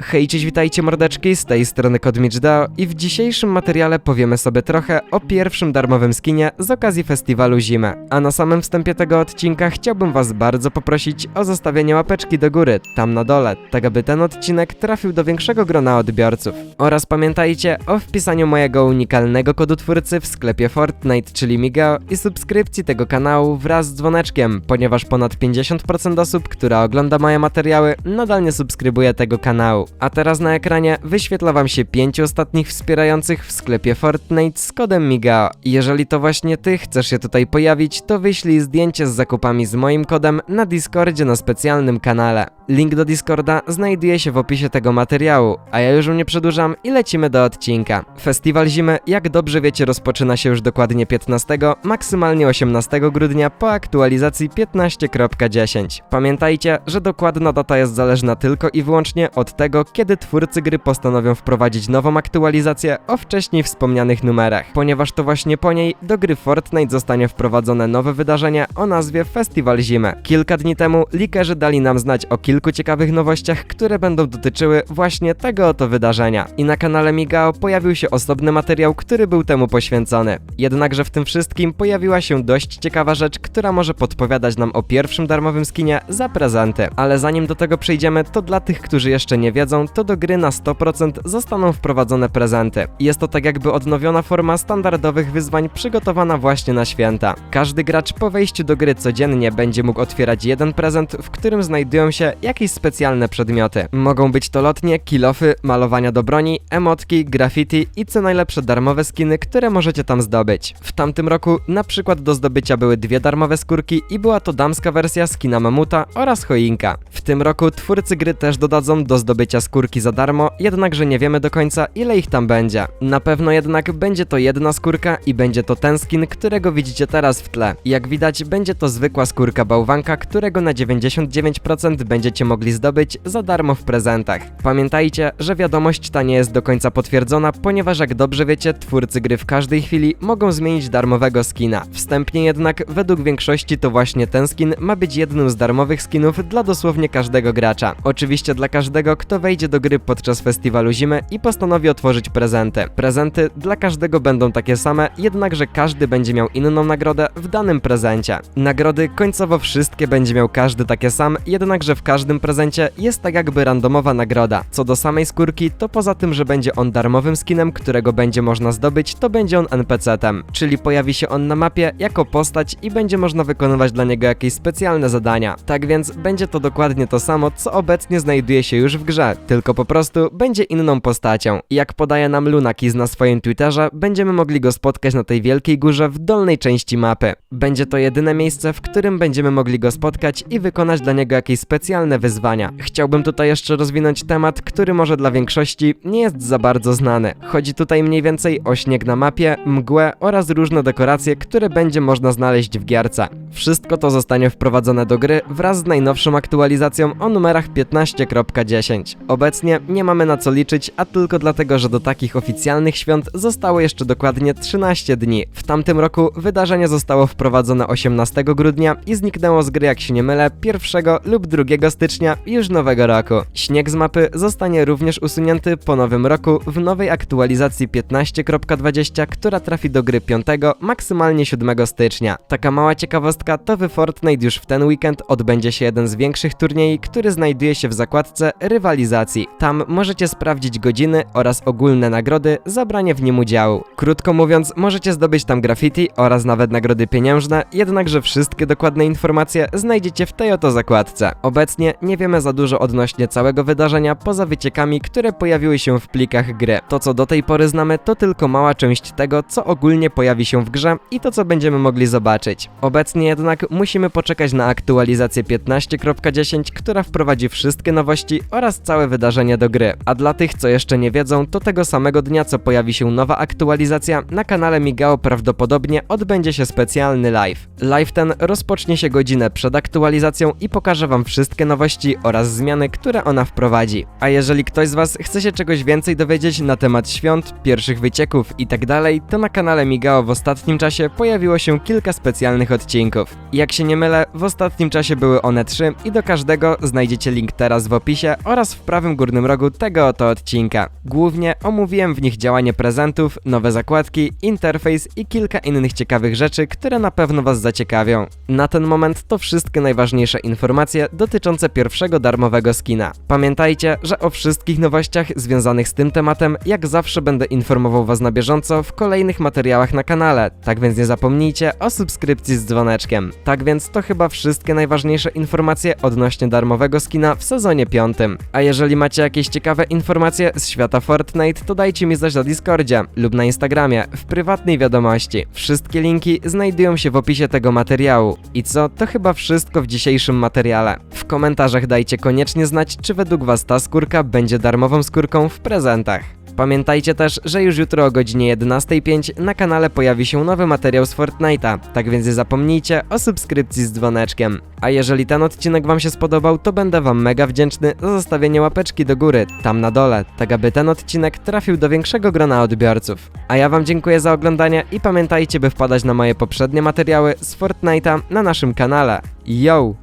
Hej, cześć, witajcie mordeczki, z tej strony Kodmichdao i w dzisiejszym materiale powiemy sobie trochę o pierwszym darmowym skinie z okazji festiwalu Zimę. A na samym wstępie tego odcinka chciałbym was bardzo poprosić o zostawienie łapeczki do góry, tam na dole, tak aby ten odcinek trafił do większego grona odbiorców. Oraz pamiętajcie o wpisaniu mojego unikalnego kodu twórcy w sklepie Fortnite, czyli Migao i subskrypcji tego kanału wraz z dzwoneczkiem, ponieważ ponad 50% osób, która ogląda moje materiały, nadal nie subskrybuje tego kanału. A teraz na ekranie wyświetla wam się pięciu ostatnich wspierających w sklepie Fortnite z kodem MIGAO. I Jeżeli to właśnie ty chcesz się tutaj pojawić, to wyślij zdjęcie z zakupami z moim kodem na Discordzie na specjalnym kanale. Link do Discorda znajduje się w opisie tego materiału, a ja już nie przedłużam i lecimy do odcinka. Festiwal Zimy, jak dobrze wiecie, rozpoczyna się już dokładnie 15, maksymalnie 18 grudnia po aktualizacji 15.10. Pamiętajcie, że dokładna data jest zależna tylko i wyłącznie od tego, kiedy twórcy gry postanowią wprowadzić nową aktualizację o wcześniej wspomnianych numerach, ponieważ to właśnie po niej do gry Fortnite zostanie wprowadzone nowe wydarzenie o nazwie Festiwal Zimy. Kilka dni temu likerzy dali nam znać o kilku ciekawych nowościach, które będą dotyczyły właśnie tego oto wydarzenia. I na kanale Migao pojawił się osobny materiał, który był temu poświęcony. Jednakże w tym wszystkim pojawiła się dość ciekawa rzecz, która może podpowiadać nam o pierwszym darmowym skinie za prezenty. Ale zanim do tego przejdziemy, to dla tych, którzy jeszcze nie wiedzą, to do gry na 100% zostaną wprowadzone prezenty. Jest to tak jakby odnowiona forma standardowych wyzwań przygotowana właśnie na święta. Każdy gracz po wejściu do gry codziennie będzie mógł otwierać jeden prezent, w którym znajdują się jakieś specjalne przedmioty. Mogą być to lotnie, kilofy, malowania do broni, emotki, graffiti i co najlepsze darmowe skiny, które możecie tam zdobyć. W tamtym roku na przykład do zdobycia były dwie darmowe skórki i była to damska wersja skina mamuta oraz choinka. W tym roku twórcy gry też dodadzą do zdobycia skórki za darmo, jednakże nie wiemy do końca ile ich tam będzie. Na pewno jednak będzie to jedna skórka i będzie to ten skin, którego widzicie teraz w tle. Jak widać będzie to zwykła skórka bałwanka, którego na 99% będziecie mogli zdobyć za darmo w prezentach. Pamiętajcie, że wiadomość ta nie jest do końca potwierdzona, ponieważ jak dobrze wiecie, twórcy gry w każdej chwili mogą zmienić darmowego skina. Wstępnie jednak, według większości to właśnie ten skin ma być jednym z darmowych skinów dla dosłownie każdego gracza. Oczywiście dla każdego, kto wejdzie do gry podczas festiwalu zimy i postanowi otworzyć prezenty. Prezenty dla każdego będą takie same, jednakże każdy będzie miał inną nagrodę w danym prezencie. Nagrody końcowo wszystkie będzie miał każdy takie sam, jednakże w każdym prezencie jest tak jakby randomowa nagroda. Co do samej skórki, to poza tym, że będzie on darmowym skinem, którego będzie można zdobyć, to będzie on NPC-tem, czyli pojawi się on na mapie jako postać i będzie można wykonywać dla niego jakieś specjalne zadania. Tak więc będzie to dokładnie to samo, co obecnie znajduje się już w grze, tylko po prostu będzie inną postacią. Jak podaje nam Lunakis na swoim Twitterze, będziemy mogli go spotkać na tej wielkiej górze w dolnej części mapy. Będzie to jedyne miejsce, w którym będziemy mogli go spotkać i wykonać dla niego jakieś specjalne wyzwania. Chciałbym tutaj jeszcze rozwinąć temat, który może dla większości nie jest za bardzo znany. Chodzi tutaj mniej więcej o śnieg na mapie, mgłę oraz różne dekoracje, które będzie można znaleźć w gierce. Wszystko to zostanie wprowadzone do gry wraz z najnowszą aktualizacją o numerach 15.10. Obecnie nie mamy na co liczyć, a tylko dlatego, że do takich oficjalnych świąt zostało jeszcze dokładnie 13 dni. W tamtym roku wydarzenie zostało wprowadzone 18 grudnia i zniknęło z gry, jak się nie mylę, 1 lub 2 stycznia już nowego roku. Śnieg z mapy zostanie również usunięty po nowym roku w nowej aktualizacji 15.20, która trafi do gry 5, maksymalnie 7 stycznia. Taka mała ciekawostka to w Fortnite już w ten weekend odbędzie się jeden z większych turniej, który znajduje się w zakładce rywalizacji. Tam możecie sprawdzić godziny oraz ogólne nagrody za branie w nim udziału. Krótko mówiąc, możecie zdobyć tam graffiti oraz nawet nagrody pieniężne, jednakże wszystkie dokładne informacje znajdziecie w tej oto zakładce. Obecnie nie wiemy za dużo odnośnie całego wydarzenia poza wyciekami, które pojawiły się w plikach gry. To co do tej pory znamy to tylko mała część tego, co ogólnie pojawi się w grze i to co będziemy mogli zobaczyć. Obecnie jednak musimy poczekać na aktualizację 15.10, która wprowadzi wszystkie nowości oraz całe wydarzenie do gry. A dla tych, co jeszcze nie wiedzą, to tego samego dnia, co pojawi się nowa aktualizacja, na kanale Migao prawdopodobnie odbędzie się specjalny live. Live ten rozpocznie się godzinę przed aktualizacją i pokaże wam wszystkie nowości oraz zmiany, które ona wprowadzi. A jeżeli ktoś z Was chce się czegoś więcej dowiedzieć na temat świąt, pierwszych wycieków itd., to na kanale Migao w ostatnim czasie pojawiło się kilka specjalnych odcinków. Jak się nie mylę, w ostatnim czasie były one trzy i do każdego znajdziecie link teraz w opisie oraz w prawym górnym rogu tego oto odcinka. Głównie omówiłem w nich działanie prezentów, nowe zakładki, interfejs i kilka innych ciekawych rzeczy, które na pewno Was zaciekawią. Na ten moment to wszystkie najważniejsze informacje dotyczące pierwszego darmowego skina. Pamiętajcie, że o wszystkich nowościach związanych z tym tematem jak zawsze będę informował Was na bieżąco w kolejnych materiałach na kanale, tak więc nie zapomnijcie o subskrypcji z dzwoneczkiem. Tak więc to chyba wszystkie najważniejsze informacje odnośnie darmowego skina w sezonie piątym. A jeżeli macie jakieś ciekawe informacje z świata Fortnite, to dajcie mi znać na Discordzie lub na Instagramie w prywatnej wiadomości. Wszystkie linki znajdują się w opisie tego materiału. I co, to chyba wszystko w dzisiejszym materiale. W komentarzach dajcie koniecznie znać, czy według Was ta skórka będzie darmową skórką w prezentach. Pamiętajcie też, że już jutro o godzinie 11.05 na kanale pojawi się nowy materiał z Fortnite'a, tak więc nie zapomnijcie o subskrypcji z dzwoneczkiem. A jeżeli ten odcinek Wam się spodobał, to będę Wam mega wdzięczny za zostawienie łapeczki do góry, tam na dole, tak aby ten odcinek trafił do większego grona odbiorców. A ja Wam dziękuję za oglądanie i pamiętajcie, by wpadać na moje poprzednie materiały z Fortnite'a na naszym kanale. Yo!